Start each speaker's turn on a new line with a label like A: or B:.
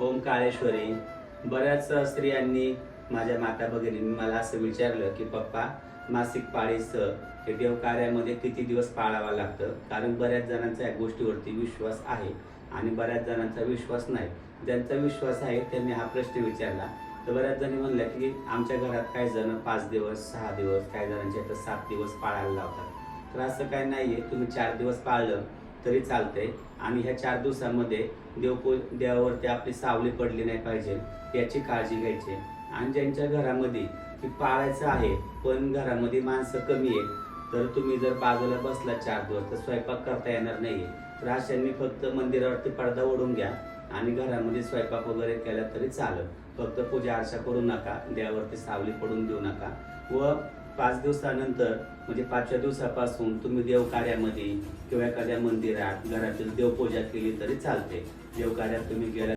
A: ओम काळेश्वरी. बऱ्याच स्त्रियांनी माझ्या माता भगिनींनी मला असं विचारलं की पप्पा मासिक पाळीचं हे देवकार्यामध्ये किती दिवस पाळावं लागतं? कारण बऱ्याच जणांचा या गोष्टीवरती विश्वास आहे आणि बऱ्याच जणांचा विश्वास नाही. ज्यांचा विश्वास आहे त्यांनी हा प्रश्न विचारला. तर बऱ्याच जणी म्हणल्या की आमच्या घरात काही जण पाच दिवस सहा दिवस काही जणांच्या तर सात दिवस पाळायला लावतात. तर असं काही नाही आहे तुम्ही चार दिवस पाळलं तरी चालतंय. आणि ह्या चार दिवसामध्ये देवपू देवावरती आपली सावली पडली नाही पाहिजे याची काळजी घ्यायची. आणि ज्यांच्या घरामध्ये की पाळायचं आहे पण घरामध्ये माणसं कमी आहेत तर तुम्ही जर बाजूला बसला चार दिवस तर स्वयंपाक करता येणार नाहीये. तर अशांनी फक्त मंदिरावरती पडदा ओढून घ्या आणि घरामध्ये स्वयंपाक वगैरे केला तरी चालेल. फक्त पूजा अर्चा करू नका देवावरती सावली पडून देऊ नका. व पाच दिवसानंतर म्हणजे पाचव्या दिवसापासून तुम्ही देवकार्यामध्ये किंवा एखाद्या मंदिरात घरातील देवपूजा केली तरी चालते. देवकार्यात तुम्ही गेल्या